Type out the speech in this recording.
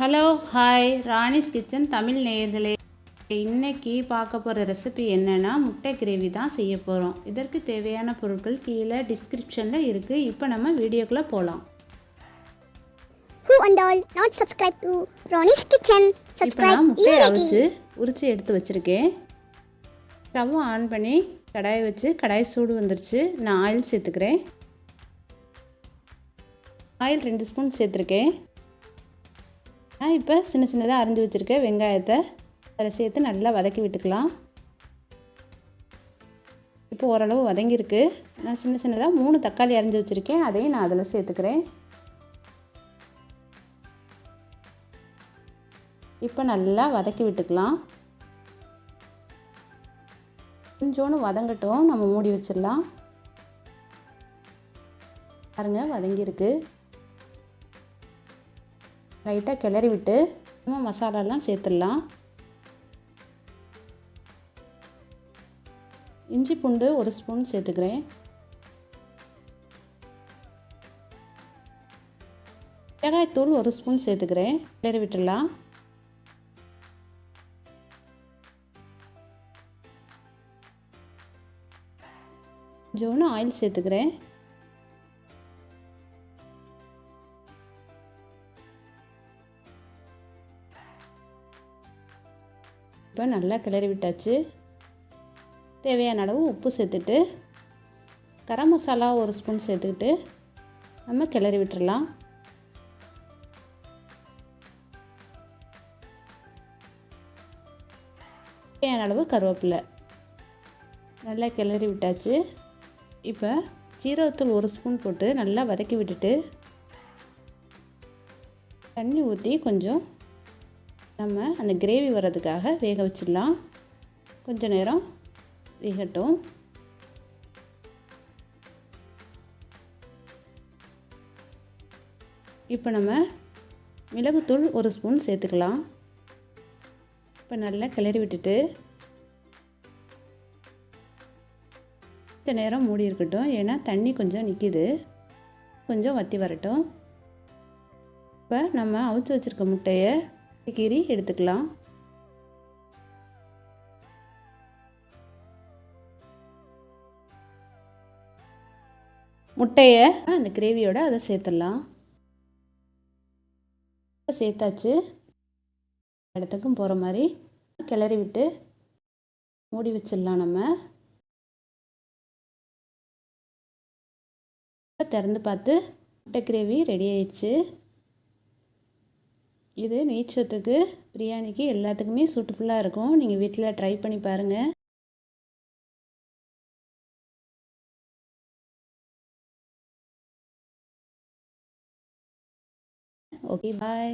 Hello hi Rani's kitchen Tamil நேயர்களே. இன்னைக்கு பார்க்க போகிற ரெசிபி என்னென்னா முட்டை கிரேவி தான் செய்ய போகிறோம் இதற்கு தேவையான பொருட்கள் கீழே டிஸ்கிரிப்ஷனில் இருக்குது இப்போ நம்ம வீடியோக்குள்ளே போகலாம்? இப்போ நான் immediately. அவிச்சு உரிச்சு எடுத்து வச்சுருக்கேன். ஸ்டவ் ஆன் பண்ணி கடாயை வச்சு கடாய் சூடு வந்துருச்சு. நான் ஆயில் சேர்த்துக்கிறேன். ஆயில் ரெண்டு ஸ்பூன் சேர்த்துருக்கேன். நான் இப்போ சின்ன சின்னதாக அரிஞ்சு வச்சுருக்கேன் வெங்காயத்தை அதில் சேர்த்து நல்லா வதக்கி விட்டுக்கலாம். இப்போ ஓரளவு வதங்கியிருக்கு. நான் சின்ன சின்னதாக மூணு தக்காளி அரிஞ்சு வச்சுருக்கேன். அதையும் நான் அதில் சேர்த்துக்கிறேன். இப்போ நல்லா வதக்கி விட்டுக்கலாம். கொஞ்சோன்னு வதங்கட்டும். நம்ம மூடி வச்சிடலாம். பாருங்கள் வதங்கியிருக்கு. லைட்டாக கிளறி விட்டு நம்ம மசாலாலாம் சேர்த்துடலாம். இஞ்சி பூண்டு ஒரு ஸ்பூன் சேர்த்துக்கிறேன். மிளகாய்த்தூள் ஒரு ஸ்பூன் சேர்த்துக்கிறேன். கிளறி விட்டுடலாம். கொஞ்சோன்னு ஆயில் சேர்த்துக்கிறேன். இப்போ நல்லா கிளறி விட்டாச்சு. தேவையான அளவு உப்பு சேர்த்துட்டு கரம் மசாலா ஒரு ஸ்பூன் சேர்த்துக்கிட்டு நம்ம கிளறி விட்டுறலாம். தேவையான அளவு கருவேப்பிலை. நல்லா கிளறி விட்டாச்சு. இப்போ ஜீரகத்தூள் ஒரு ஸ்பூன் போட்டு நல்லா வதக்கி விட்டுட்டு தண்ணி ஊற்றி கொஞ்சம் நம்ம அந்த கிரேவி வர்றதுக்காக வேக வச்சிடலாம். கொஞ்ச நேரம் வேகட்டும். இப்போ நம்ம மிளகுத்தூள் ஒரு ஸ்பூன் சேர்த்துக்கலாம். இப்போ நல்லா கிளறி விட்டுட்டு கொஞ்ச நேரம் மூடி இருக்கட்டும். ஏன்னா தண்ணி கொஞ்சம் நிற்கிது கொஞ்சம் வற்றி வரட்டும். இப்போ நம்ம அவிச்சு வச்சுருக்க முட்டையை கீறி எடுத்துக்கலாம். முட்டையை அந்த கிரேவியோட அதை சேர்த்துடலாம். சேர்த்தாச்சு. இடத்துக்கும் போகிற மாதிரி கிளறி விட்டு மூடி வச்சிடலாம் நம்ம. திறந்து பார்த்து முட்டை கிரேவி ரெடி ஆயிடுச்சு. இது நீச்சத்துக்கு பிரியாணிக்கு எல்லாத்துக்குமே சூட்டுஃபுல்லாக இருக்கும். நீங்கள் வீட்டில் ட்ரை பண்ணி பாருங்கள் ஓகே பாய்